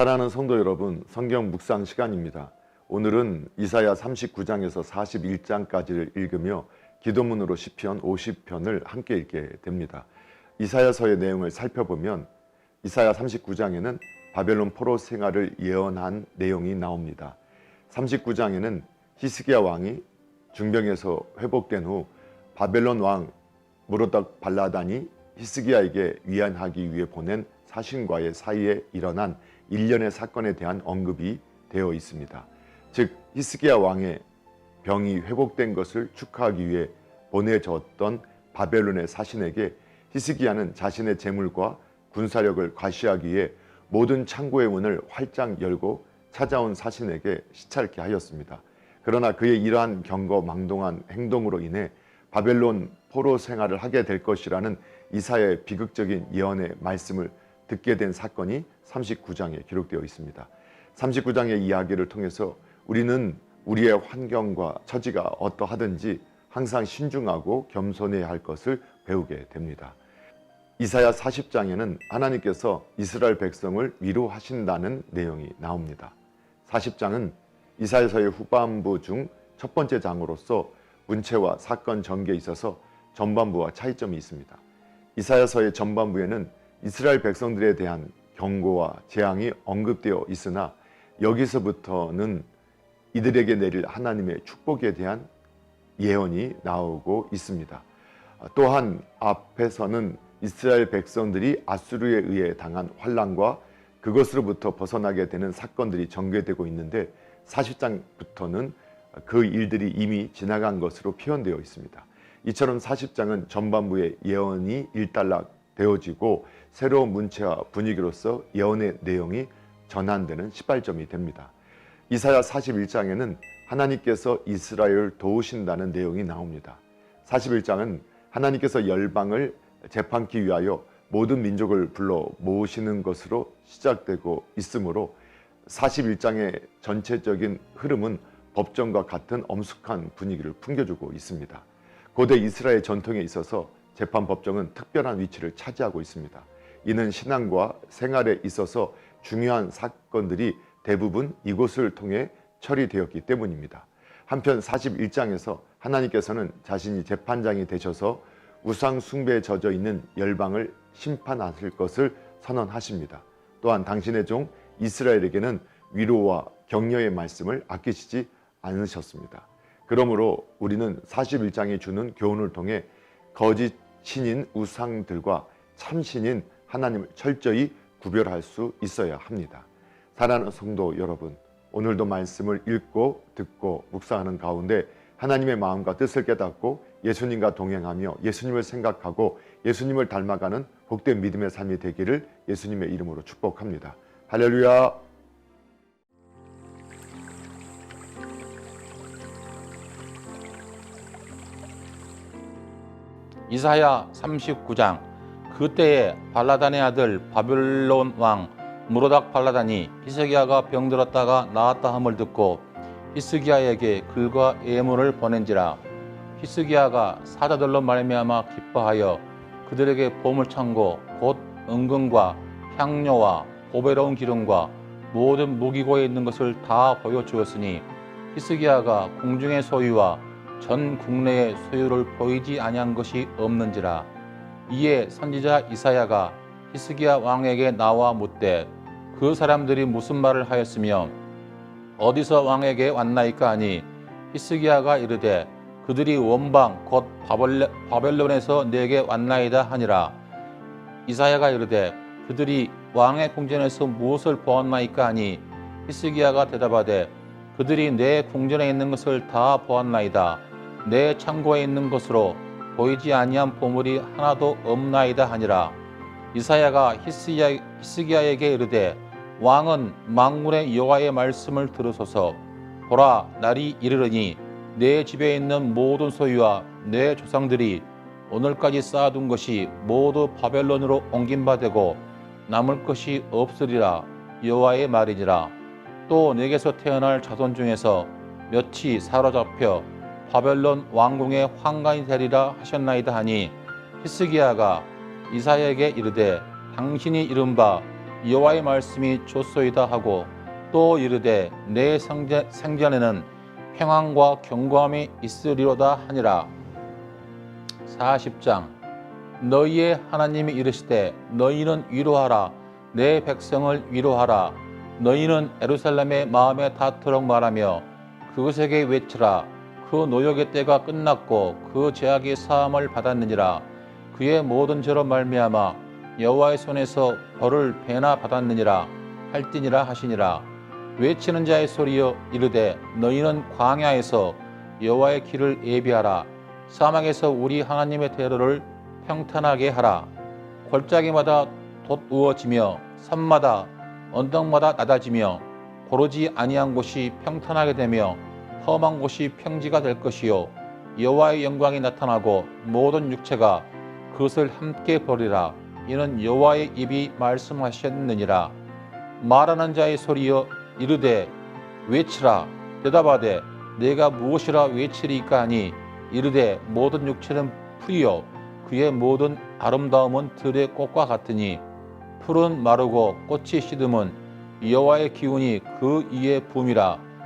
사랑하는 성도 여러분, 성경 묵상 시간입니다. 오늘은 이사야 39장에서 41장까지를 읽으며 기도문으로 시편 50편을 함께 읽게 됩니다. 이사야서의 내용을 살펴보면 이사야 39장에는 바벨론 포로 생활을 예언한 내용이 나옵니다. 39장에는 히스기야 왕이 중병에서 회복된 후 바벨론 왕 무로닥 발라단이 히스기야에게 위안하기 위해 보낸 사신과의 사이에 일어난 일련의 사건에 대한 언급이 되어 있습니다. 즉 히스기야 왕의 병이 회복된 것을 축하하기 위해 보내졌던 바벨론의 사신에게 히스기야는 자신의 재물과 군사력을 과시하기 위해 모든 창고의 문을 활짝 열고 찾아온 사신에게 시찰케 하였습니다. 그러나 그의 이러한 경거 망동한 행동으로 인해 바벨론 포로 생활을 하게 될 것이라는 이사야의 비극적인 예언의 말씀을 듣게 된 사건이 39장에 기록되어 있습니다. 39장의 이야기를 통해서 우리는 우리의 환경과 처지가 어떠하든지 항상 신중하고 겸손해야 할 것을 배우게 됩니다. 이사야 40장에는 하나님께서 이스라엘 백성을 위로하신다는 내용이 나옵니다. 40장은 이사야서의 후반부 중 첫 번째 장으로서 문체와 사건 전개에 있어서 전반부와 차이점이 있습니다. 이사야서의 전반부에는 이스라엘 백성들에 대한 경고와 재앙이 언급되어 있으나 여기서부터는 이들에게 내릴 하나님의 축복에 대한 예언이 나오고 있습니다. 또한 앞에서는 이스라엘 백성들이 아수르에 의해 당한 환란과 그것으로부터 벗어나게 되는 사건들이 전개되고 있는데 40장부터는 그 일들이 이미 지나간 것으로 표현되어 있습니다. 이처럼 40장은 전반부의 예언이 일단락 되어지고 새로운 문체와 분위기로서 예언의 내용이 전환되는 시발점이 됩니다. 이사야 41장에는 하나님께서 이스라엘을 도우신다는 내용이 나옵니다. 41장은 하나님께서 열방을 재판기 위하여 모든 민족을 불러 모으시는 것으로 시작되고 있으므로 41장의 전체적인 흐름은 법정과 같은 엄숙한 분위기를 풍겨주고 있습니다. 고대 이스라엘 전통에 있어서 재판 법정은 특별한 위치를 차지하고 있습니다. 이는 신앙과 생활에 있어서 중요한 사건들이 대부분 이곳을 통해 처리되었기 때문입니다. 한편 41장에서 하나님께서는 자신이 재판장이 되셔서 우상 숭배에 젖어 있는 열방을 심판하실 것을 선언하십니다. 또한 당신의 종 이스라엘에게는 위로와 격려의 말씀을 아끼시지 않으셨습니다. 그러므로 우리는 41장이 주는 교훈을 통해 거짓 신인 우상들과 참신인 하나님을 철저히 구별할 수 있어야 합니다. 사랑하는 성도 여러분, 오늘도 말씀을 읽고 듣고 묵상하는 가운데 하나님의 마음과 뜻을 깨닫고 예수님과 동행하며 예수님을 생각하고 예수님을 닮아가는 복된 믿음의 삶이 되기를 예수님의 이름으로 축복합니다. 할렐루야. 이사야 39장 그때에 발라단의 아들 바벨론 왕 무로닥 발라단이 히스기야가 병들었다가 나았다 함을 듣고 히스기야에게 글과 예물을 보낸지라 히스기야가 사자들로 말미암아 기뻐하여 그들에게 보물 창고 곧 은금과 향료와 보배로운 기름과 모든 무기고에 있는 것을 다 보여주었으니 히스기야가 궁중의 소유와 전 국내의 소유를 보이지 아니한 것이 없는지라 이에 선지자 이사야가 히스기야 왕에게 나와 묻되 그 사람들이 무슨 말을 하였으며 어디서 왕에게 왔나이까 하니 히스기야가 이르되 그들이 원방 곧 바벨론에서 내게 왔나이다 하니라. 이사야가 이르되 그들이 왕의 궁전에서 무엇을 보았나이까 하니 히스기야가 대답하되 그들이 내 궁전에 있는 것을 다 보았나이다. 내 창고에 있는 것으로 보이지 아니한 보물이 하나도 없나이다 하니라. 이사야가 히스기야, 히스기야 에게 이르되 왕은 망군의 여호와의 말씀을 들으소서. 보라 날이 이르르니 내 집에 있는 모든 소유와 내 조상들이 오늘까지 쌓아둔 것이 모두 바벨론으로 옮긴 바 되고 남을 것이 없으리라. 여호와의 말이니라. 또 내게서 태어날 자손 중에서 몇이 사로잡혀 바벨론 왕궁의 황관이 되리라 하셨나이다 하니 히스기야가 이사야에게 이르되 당신이 이른바 여호와의 말씀이 좋소이다 하고 또 이르되 내 생전, 생전에는 평안과 경고함이 있으리로다 하니라. 40장. 너희의 하나님이 이르시되 너희는 위로하라. 내 백성을 위로하라. 너희는 에루살렘의 마음에 닿도록 말하며 그것에게 외치라 그 노역의 때가 끝났고 그 죄악이 사함을 받았느니라. 그의 모든 죄로 말미암아 여호와의 손에서 벌을 배나 받았느니라 할지니라 하시니라. 외치는 자의 소리여 이르되 너희는 광야에서 여호와의 길을 예비하라. 사막에서 우리 하나님의 대로를 평탄하게 하라. 골짜기마다 돋우어지며 산마다 언덕마다 낮아지며 고르지 아니한 곳이 평탄하게 되며 험한 곳이 평지가 될 것이요. 여호와의 영광이 나타나고 모든 육체가 그것을 함께 보리라. 이는 여호와의 입이 말씀하셨느니라. 말하는 자의 소리여 이르되 외치라. 대답하되 내가 무엇이라 외치리까 하니? 이르되 모든 육체는 풀이요. 그의 모든 아름다움은 들의 꽃과 같으니 풀은 마르고 꽃이 시듬은 여호와의 기운이 그 이에 붐이라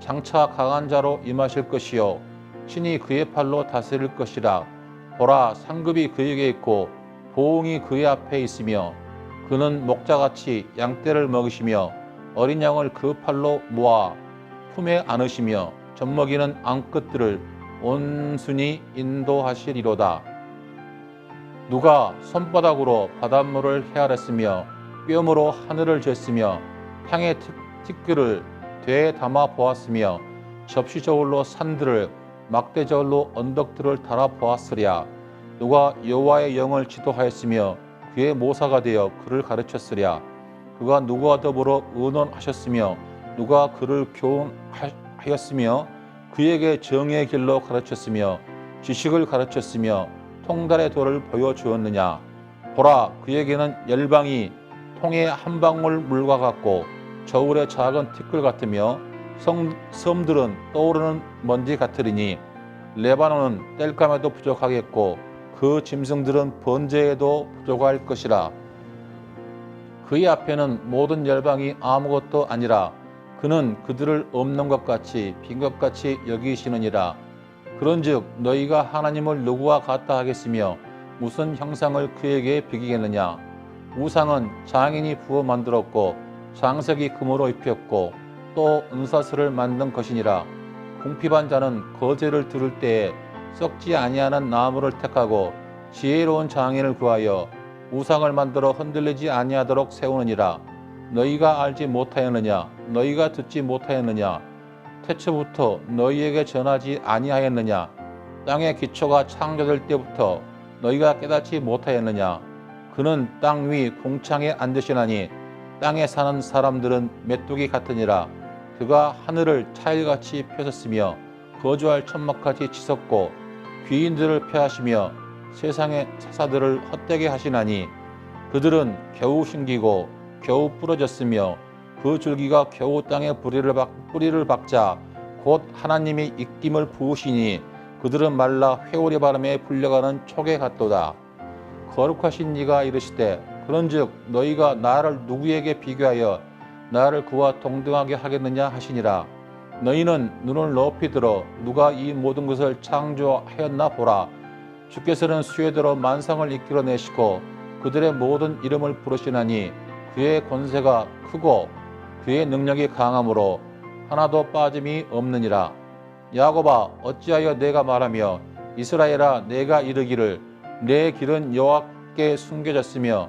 장차 강한 자로 임하실 것이요 신이 그의 팔로 다스릴 것이라 보라 상급이 그에게 있고 보응이 그의 앞에 있으며 그는 목자같이 양떼를 먹으시며 어린 양을 그 팔로 모아 품에 안으시며 젖먹이는 앙끝들을 온순히 인도하시리로다. 누가 손바닥으로 바닷물을 헤아렸으며 뼘으로 하늘을 쟀으며 향의 티끌을 되에 담아 보았으며 접시 저울로 산들을 막대 저울로 언덕들을 달아 보았으랴. 누가 여호와의 영을 지도하였으며 그의 모사가 되어 그를 가르쳤으랴. 그가 누구와 더불어 의논하셨으며 누가 그를 교훈하였으며 그에게 정의 길로 가르쳤으며 지식을 가르쳤으며 통달의 도를 보여주었느냐? 보라 그에게는 열방이 통의 한 방울 물과 같고 저울의 작은 티끌 같으며 성, 섬들은 떠오르는 먼지 같으리니 레바논은 뗄감에도 부족하겠고 그 짐승들은 번제에도 부족할 것이라. 그의 앞에는 모든 열방이 아무것도 아니라 그는 그들을 없는 것 같이 빈 것 같이 여기시느니라. 그런즉 너희가 하나님을 누구와 같다 하겠으며 무슨 형상을 그에게 비기겠느냐? 우상은 장인이 부어 만들었고 장색이 금으로 입혔고 또 은사슬을 만든 것이니라 궁핍한 자는 거제를 들을 때에 썩지 아니하는 나무를 택하고 지혜로운 장인을 구하여 우상을 만들어 흔들리지 아니하도록 세우느니라. 너희가 알지 못하였느냐? 너희가 듣지 못하였느냐? 태초부터 너희에게 전하지 아니하였느냐? 땅의 기초가 창조될 때부터 너희가 깨닫지 못하였느냐? 그는 땅 위 공창에 앉으시나니 땅에 사는 사람들은 메뚜기 같으니라 그가 하늘을 차일같이 펴셨으며 거주할 천막같이 치솟고 귀인들을 펴하시며 세상의 사사들을 헛되게 하시나니 그들은 겨우 심기고 겨우 부러졌으며 그 줄기가 겨우 땅에 뿌리를, 박, 뿌리를 박자 곧 하나님이 입김을 부으시니 그들은 말라 회오리 바람에 불려가는 촉에 같도다. 거룩하신 이가 이르시되 그런즉 너희가 나를 누구에게 비교하여 나를 그와 동등하게 하겠느냐 하시니라. 너희는 눈을 높이 들어 누가 이 모든 것을 창조하였나 보라. 주께서는 수에 들어 만상을 이끌어내시고 그들의 모든 이름을 부르시나니 그의 권세가 크고 그의 능력이 강함으로 하나도 빠짐이 없느니라. 야곱아 어찌하여 내가 말하며 이스라엘아 내가 이르기를 내 길은 여호와께 숨겨졌으며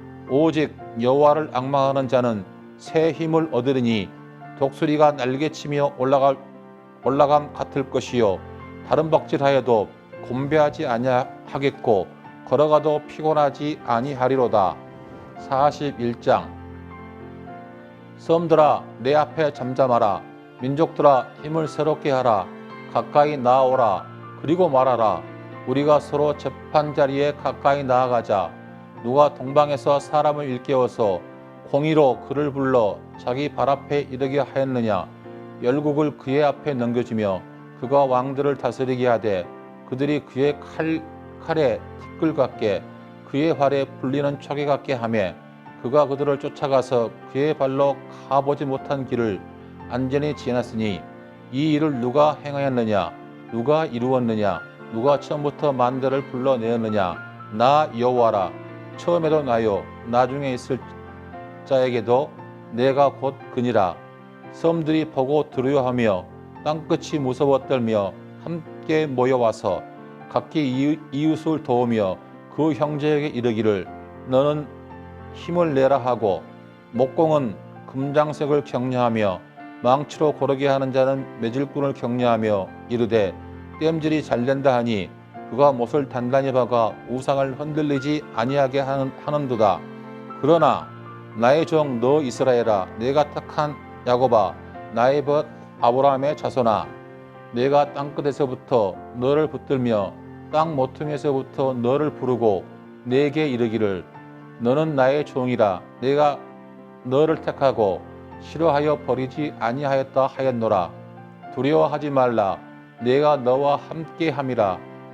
오직 여호와를 악망하는 자는 새 힘을 얻으리니 독수리가 날개치며 올라갈 올라감 같을 것이요. 다른 박질하여도 곤배하지 아니하겠고 걸어가도 피곤하지 아니하리로다. 41장. 섬들아 내 앞에 잠잠하라. 민족들아 힘을 새롭게 하라. 가까이 나아오라. 그리고 말하라. 우리가 서로 재판 자리에 가까이 나아가자 누가 동방에서 사람을 일깨워서 공의로 그를 불러 자기 발 앞에 이르게 하였느냐? 열국을 그의 앞에 넘겨주며 그가 왕들을 다스리게 하되 그들이 그의 칼, 칼에 티끌 같게 그의 활에 불리는 척이 같게 하며 그가 그들을 쫓아가서 그의 발로 가보지 못한 길을 안전히 지났으니 이 일을 누가 행하였느냐? 누가 이루었느냐? 누가 처음부터 만대를 불러내었느냐? 나 여호와라 처음에도 나요 나중에 있을 자에게도 내가 곧 그니라. 섬들이 보고 두려워하며 땅끝이 무서워 떨며 함께 모여와서 각기 이웃- 이웃을 도우며 그 형제에게 이르기를 너는 힘을 내라 하고 목공은 금장색을 격려하며 망치로 고르게 하는 자는 매질꾼을 격려하며 이르되 땜질이 잘된다 하니 그가 못을 단단히 박아 우상을 흔들리지 아니하게 하는, 하는도다. 그러나 나의 종 너 이스라엘아 내가 택한 야곱아 나의 벗 아브라함의 자손아 내가 땅끝에서부터 너를 붙들며 땅 모퉁이에서부터 너를 부르고 내게 이르기를 너는 나의 종이라. 내가 너를 택하고 싫어하여 버리지 아니하였다 하였노라. 두려워하지 말라. 내가 너와 함께 함이라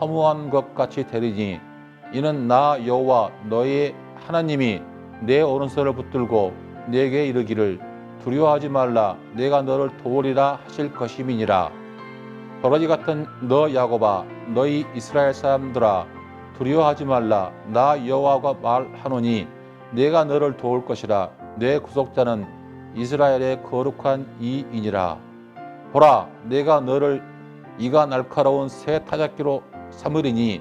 허무한 것 같이 되리니 이는 나 여호와 너의 하나님이 내 오른손을 붙들고 내게 이르기를 두려워하지 말라. 내가 너를 도우리라 하실 것임이니라. 버러지 같은 너 야곱아 너희 이스라엘 사람들아 두려워하지 말라. 나 여호와가 말하노니 내가 너를 도울 것이라. 내 구속자는 이스라엘의 거룩한 이이니라. 보라 내가 너를 이가 날카로운 새 타작기로 삼으리니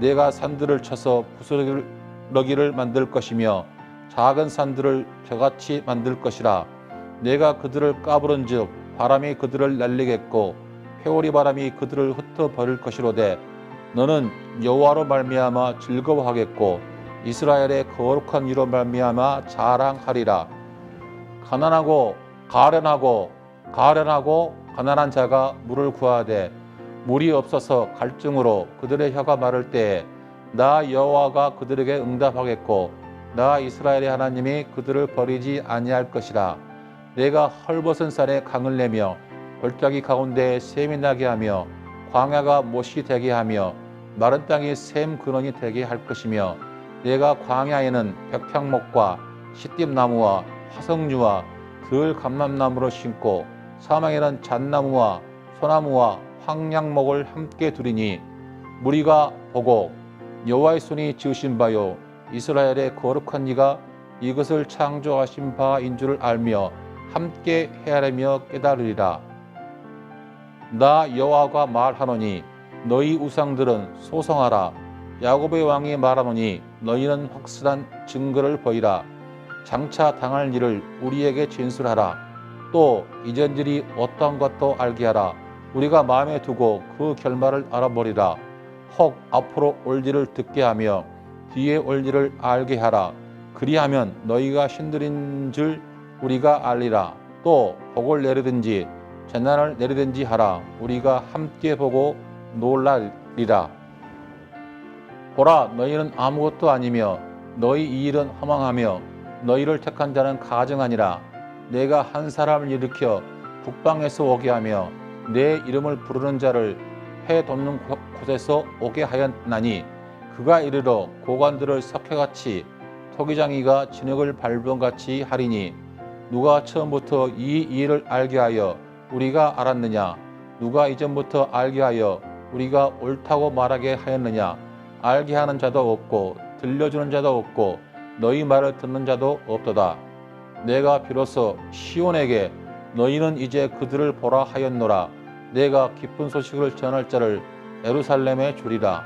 내가 산들을 쳐서 부스러기를 만들 것이며 작은 산들을 벼같이 만들 것이라. 내가 그들을 까부른즉 바람이 그들을 날리겠고 회오리 바람이 그들을 흩어 버릴 것이로되 너는 여호와로 말미암아 즐거워하겠고 이스라엘의 거룩한 이로 말미암아 자랑하리라. 가난하고 가련하고 가련하고 가난한 자가 물을 구하되 물이 없어서 갈증으로 그들의 혀가 마를 때에 나 여호와가 그들에게 응답하겠고 나 이스라엘의 하나님이 그들을 버리지 아니할 것이라. 내가 헐벗은 산에 강을 내며 골짜기 가운데에 샘이 나게 하며 광야가 못이 되게 하며 마른 땅이 샘 근원이 되게 할 것이며 내가 광야에는 백향목과 시띠나무와 화석류와 들 감람나무를 심고 사망에는 잣나무와 소나무와 황량목을 함께 두리니 무리가 보고 여호와의 손이 지으신 바요 이스라엘의 거룩한 이가 이것을 창조하신 바인 줄 알며 함께 헤아리며 깨달으리라. 나 여호와가 말하노니 너희 우상들은 소성하라. 야곱의 왕이 말하노니 너희는 확실한 증거를 보이라. 장차 당할 일을 우리에게 진술하라. 또 이전 일이 어떠한 것도 알게 하라 우리가 마음에 두고 그 결말을 알아보리라. 혹 앞으로 올 일을 듣게 하며 뒤에 올 일을 알게 하라. 그리하면 너희가 신들인 줄 우리가 알리라. 또 복을 내리든지 재난을 내리든지 하라. 우리가 함께 보고 놀라리라. 보라 너희는 아무것도 아니며 너희 이 일은 허망하며 너희를 택한 자는 가증하니라. 내가 한 사람을 일으켜 북방에서 오게 하며 내 이름을 부르는 자를 해 곳- 곳에서 오게 하였나니 그가 이르러 고관들을 석회같이 토기장이가 진흙을 밟은 같이 하리니 누가 처음부터 이 일을 알게 하여 우리가 알았느냐? 누가 이전부터 알게 하여 우리가 옳다고 말하게 하였느냐? 알게 하는 자도 없고 들려주는 자도 없고 너희 말을 듣는 자도 없도다. 내가 비로소 시온에게 너희는 이제 그들을 보라 하였노라 내가 기쁜 소식을 전할 자를 에루살렘에 주리라.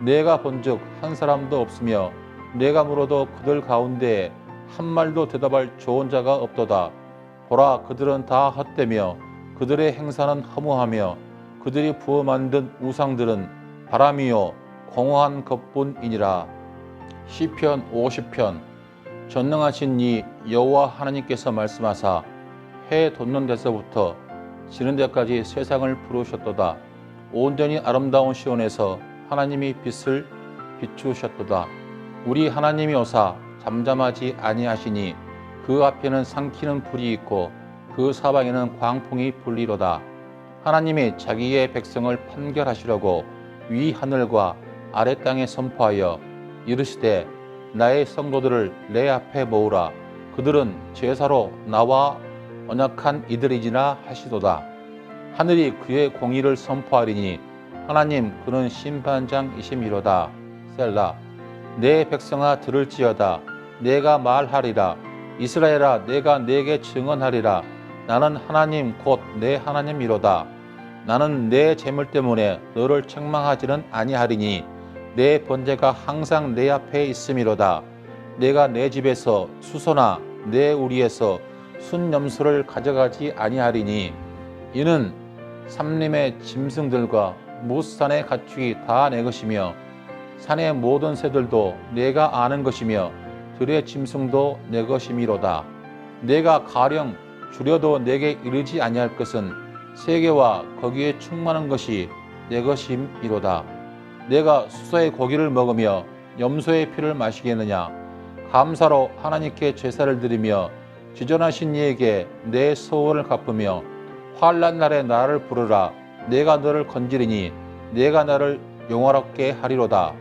내가 본즉 한 사람도 없으며 내가 물어도 그들 가운데에 한 말도 대답할 좋은 자가 없도다. 보라 그들은 다 헛되며 그들의 행사는 허무하며 그들이 부어 만든 우상들은 바람이요 공허한 것뿐이니라. 시편 50편. 전능하신 이 여호와 하나님께서 말씀하사 해 돋는 데서부터 지는 데까지 세상을 부르셨도다. 온전히 아름다운 시온에서 하나님이 빛을 비추셨도다. 우리 하나님이 오사 잠잠하지 아니하시니 그 앞에는 삼키는 불이 있고 그 사방에는 광풍이 불리로다. 하나님이 자기의 백성을 판결하시려고 위 하늘과 아래 땅에 선포하여 이르시되 나의 성도들을 내 앞에 모으라. 그들은 제사로 나와 언약한 이들이지나 하시도다. 하늘이 그의 공의를 선포하리니 하나님 그는 심판장이심이로다. 셀라 내 백성아 들을지어다. 내가 말하리라. 이스라엘아 내가 내게 증언하리라. 나는 하나님 곧 내 하나님이로다. 나는 내 재물 때문에 너를 책망하지는 아니하리니 내 번제가 항상 내 앞에 있음이로다. 내가 내 집에서 수소나 내 우리에서 순염소를 가져가지 아니하리니 이는 삼림의 짐승들과 무산의 가축이 다 내 것이며 산의 모든 새들도 내가 아는 것이며 들의 짐승도 내 것이미로다. 내가 가령 줄여도 내게 이르지 아니할 것은 세계와 거기에 충만한 것이 내 것이미로다. 내가 수소의 고기를 먹으며 염소의 피를 마시겠느냐? 감사로 하나님께 제사를 드리며 지존하신 이에게 내 소원을 갚으며 환란 날에 나를 부르라. 내가 너를 건지리니 내가 나를 영화롭게 하리로다.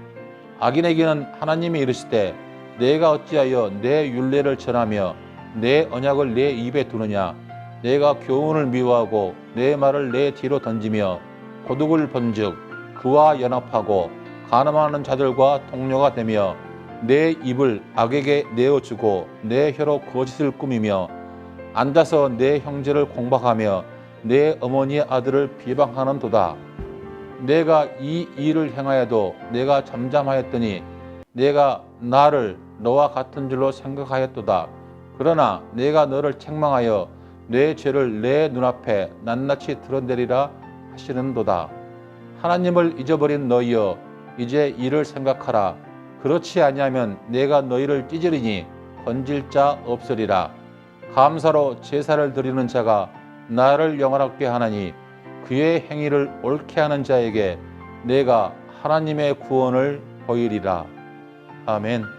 악인에게는 하나님이 이르시되 내가 어찌하여 내 율례를 전하며 내 언약을 내 입에 두느냐 내가 교훈을 미워하고 내 말을 내 뒤로 던지며 고독을 번즉 그와 연합하고 가늠하는 자들과 동료가 되며 내 입을 악에게 내어주고 내 혀로 거짓을 꾸미며 앉아서 내 형제를 공박하며 내 어머니의 아들을 비방하는 도다. 내가 이 일을 행하여도 내가 잠잠하였더니 내가 나를 너와 같은 줄로 생각하였도다. 그러나 내가 너를 책망하여 내 죄를 내 눈앞에 낱낱이 드러내리라 하시는도다. 하나님을 잊어버린 너희여 이제 이를 생각하라. 그렇지 아니하면 내가 너희를 찢으리니 건질 자 없으리라. 감사로 제사를 드리는 자가 나를 영원하게 하나니 그의 행위를 옳게 하는 자에게 내가 하나님의 구원을 보이리라. 아멘.